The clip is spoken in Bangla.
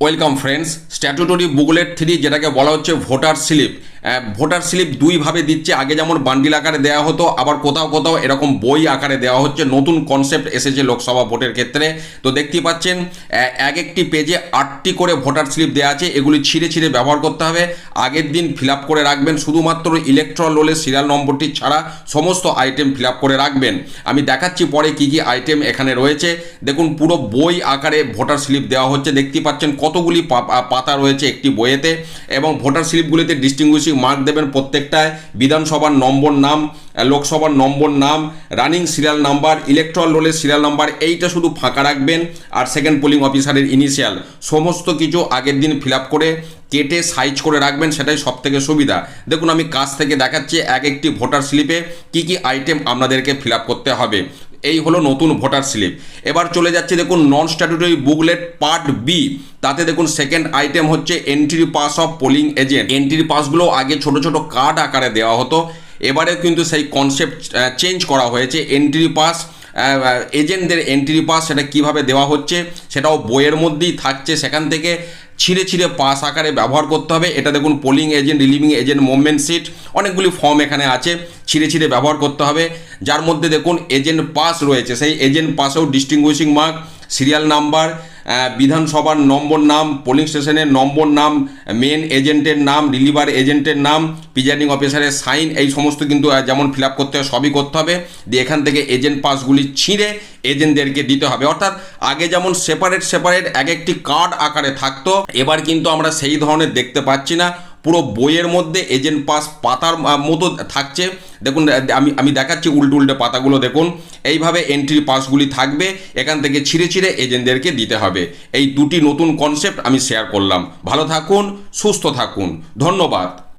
Welcome friends statutory booklet three যেটাকে বলা হচ্ছে ভোটার স্লিপ ভোটার স্লিপ দুইভাবে দিচ্ছে। আগে যেমন বান্ডিল আকারে দেওয়া হতো, আবার কোথাও কোথাও এরকম বই আকারে দেওয়া হচ্ছে। নতুন কনসেপ্ট এসেছে লোকসভা ভোটের ক্ষেত্রে। তো দেখতে পাচ্ছেন এক একটি পেজে আটটি করে ভোটার স্লিপ দেওয়া আছে। এগুলি ছিঁড়ে ছিঁড়ে ব্যবহার করতে হবে। আগের দিন ফিল করে রাখবেন। শুধুমাত্র ইলেকট্রল রোলের সিরিয়াল নম্বরটি ছাড়া সমস্ত আইটেম ফিল করে রাখবেন। আমি দেখাচ্ছি পরে কি কি আইটেম এখানে রয়েছে। দেখুন, পুরো বই আকারে ভোটার স্লিপ দেওয়া হচ্ছে। দেখতে পাচ্ছেন, কতগুলি পাতা রয়েছে একটি বইয়েতে। এবং ভোটার স্লিপগুলিতে ডিস্টিংগুইশিং মার্ক দেবেন প্রত্যেকটায়। বিধানসভার নম্বর নাম, লোকসভার নম্বর নাম রানিং সিরিয়াল নাম্বার ইলেকট্রল রোলের সিরিয়াল নাম্বার এইটা শুধু ফাঁকা রাখবেন। আর সেকেন্ড পোলিং অফিসারের ইনিশিয়াল সমস্ত কিছু আগের দিন ফিল করে কেটে সাইজ করে রাখবেন, সেটাই সব থেকে সুবিধা। দেখুন, আমি কাছ থেকে দেখাচ্ছি এক একটি ভোটার স্লিপে কি কি আইটেম আপনাদেরকে ফিল করতে হবে। এই হলো নতুন ভোটার স্লিপ। এবার চলে যাচ্ছে দেখুন non statutory booklet part B তাতে দেখুন সেকেন্ড আইটেম হচ্ছে entry pass of polling agent entry পাসগুলো আগে ছোট ছোট কার্ড আকারে দেওয়া হতো। এবারে কিন্তু সেই কনসেপ্ট চেঞ্জ করা হয়েছে। এন্ট্রি পাস এজেন্টদের এন্ট্রি পাস সেটা কীভাবে দেওয়া হচ্ছে, সেটাও বইয়ের মধ্যেই থাকছে সেখান থেকে। ছিঁড়ে ছিঁড়ে পাস আকারে ব্যবহার করতে হবে। এটা দেখুন polling agent relieving agent movement sheet অনেকগুলি ফর্ম এখানে আছে, ছিঁড়ে ছিঁড়ে ব্যবহার করতে হবে। যার মধ্যে দেখুন এজেন্ট পাস রয়েছে। সেই এজেন্ট পাসেও ডিস্টিংগুইশিং মার্ক সিরিয়াল নাম্বার বিধানসভার নম্বর নাম পোলিং স্টেশনের নম্বর নাম মেন এজেন্টের নাম রিলিভার এজেন্টের নাম প্রিজাইডিং অফিসারের সাইন এই সমস্ত কিন্তু যেমন ফিল করতে হয়, সবই করতে হবে। দিয়ে এখান থেকে এজেন্ট পাসগুলি ছিঁড়ে এজেন্টদেরকে দিতে হবে। অর্থাৎ আগে যেমন সেপারেট সেপারেট এক একটি কার্ড আকারে থাকতো, এবার কিন্তু আমরা সেই ধরনের দেখতে পাচ্ছি না। পুরো বইয়ের মধ্যে এজেন্ট পাস পাতার মতো থাকছে। দেখুন আমি আমি দেখাচ্ছি উল্টো উল্টে পাতাগুলো, দেখুন। এইভাবে এন্ট্রি পাসগুলি থাকবে, এখান থেকে ছিঁড়ে ছিঁড়ে এজেন্টদেরকে দিতে হবে। এই দুটি নতুন কনসেপ্ট আমি শেয়ার করলাম। ভালো থাকুন, সুস্থ থাকুন। ধন্যবাদ।